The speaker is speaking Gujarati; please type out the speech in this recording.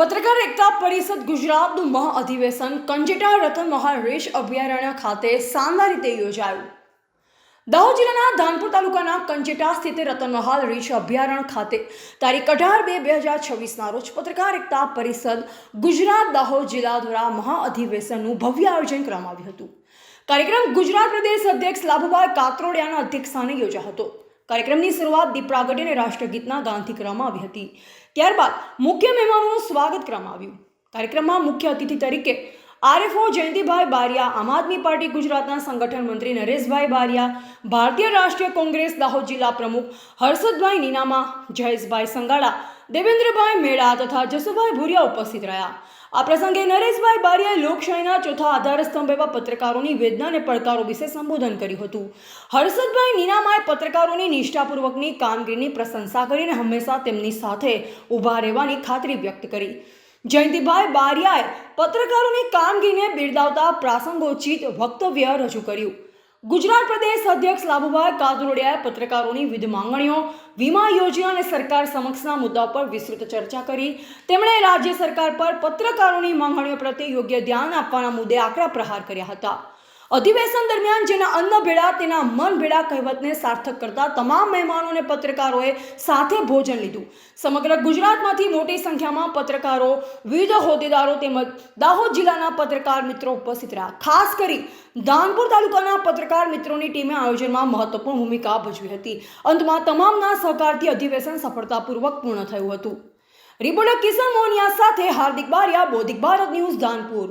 પત્રકાર એકતા પરિષદ ગુજરાતનું મહાઅધિવેશન કંજેટા રતન મહાલ રેશ અભયારણ્ય ખાતે શાનદાર રીતે યોજાયું. દાહોદ જિલ્લાના ધાનપુર તાલુકાના કંજેટા સ્થિત રતનમહાલ રીછ અભયારણ્ય ખાતે તારીખ અઢાર બે બે હજાર છવ્વીસના રોજ પત્રકાર એકતા પરિષદ ગુજરાત દાહોદ જિલ્લા દ્વારા મહાઅધિવેશનનું ભવ્ય આયોજન કરવામાં આવ્યું હતું. કાર્યક્રમ ગુજરાત પ્રદેશ અધ્યક્ષ લાભુભાઈ અધ્યક્ષ અધ્યક્ષસ્થાને યોજાયો હતો. કાર્યક્રમની શરૂઆત દીપ પ્રાગટ્ય અને રાષ્ટ્રગીતના ગાનથી કરવામાં આવી હતી. ત્યારબાદ મુખ્ય મહેમાનોનું સ્વાગત કરવામાં આવ્યું. કાર્યક્રમમાં મુખ્ય અતિથિ તરીકે આરએફઓ જયંતિભાઈ બારિયા, આમ આદમી પાર્ટી ગુજરાતના સંગઠન મંત્રી નરેશભાઈ બારિયા, ભારતીય રાષ્ટ્રીય કોંગ્રેસ દાહોદ જિલ્લા પ્રમુખ હર્ષદભાઈ નીનામા, જયેશભાઈ સંગાડા દેવેન્દ્રભાઈ મેળા તથા જસુભાઈ ભુરિયા ઉપસ્થિત રહ્યા. આ પ્રસંગે નરેશભાઈ બારિયાએ લોકશાહીના ચોથા આધારસ્તંભ એવા પત્રકારોની વેદના અને પડકારો વિશે સંબોધન કર્યું હતું. હર્ષદભાઈ નીનામાએ પત્રકારોની નિષ્ઠાપૂર્વકની કામગીરીની પ્રશંસા કરીને હંમેશા તેમની સાથે ઊભા રહેવાની ખાતરી વ્યક્ત કરી. જયંતિભાઈ બારિયાએ પત્રકારોની કામગીરીને બિરદાવતા પ્રાસંગોચિત વક્તવ્ય રજૂ કર્યું. ગુજરાત પ્રદેશ અધ્યક્ષ લાભુભાઈ કાદરોડિયાએ પત્રકારોની વિવિધ માંગણીઓ, વીમા યોજના અને સરકાર સમક્ષના મુદ્દા પર વિસ્તૃત ચર્ચા કરી. તેમણે રાજ્ય સરકાર પર પત્રકારોની માંગણીઓ પ્રત્યે યોગ્ય ધ્યાન આપવાના મુદ્દે આકરા પ્રહાર કર્યા હતા. અધિવેશન દરમિયાન જેના અન્ન ભેળા, તેના મન ભેળા કહેવતને સાર્થક કરતા તમામ મહેમાનો અને પત્રકારોએ સાથે ભોજન લીધું. સમગ્ર ગુજરાતમાંથી મોટી સંખ્યામાં પત્રકારો, વિવિધ હોદ્દેદારો તેમજ દાહોદ જિલ્લાના પત્રકાર મિત્રો ઉપસ્થિત રહ્યા. ખાસ કરી ધાનપુર તાલુકાના પત્રકાર મિત્રોની ટીમે આયોજનમાં મહત્વપૂર્ણ ભૂમિકા ભજવી હતી. અંતમાં તમામના સહકારથી અધિવેશન સફળતાપૂર્વક પૂર્ણ થયું હતું. રિપોર્ટર કિશન મોહનિયા સાથે હાર્દિક બારિયા બોધિક ભારત ન્યૂઝ ધાનપુર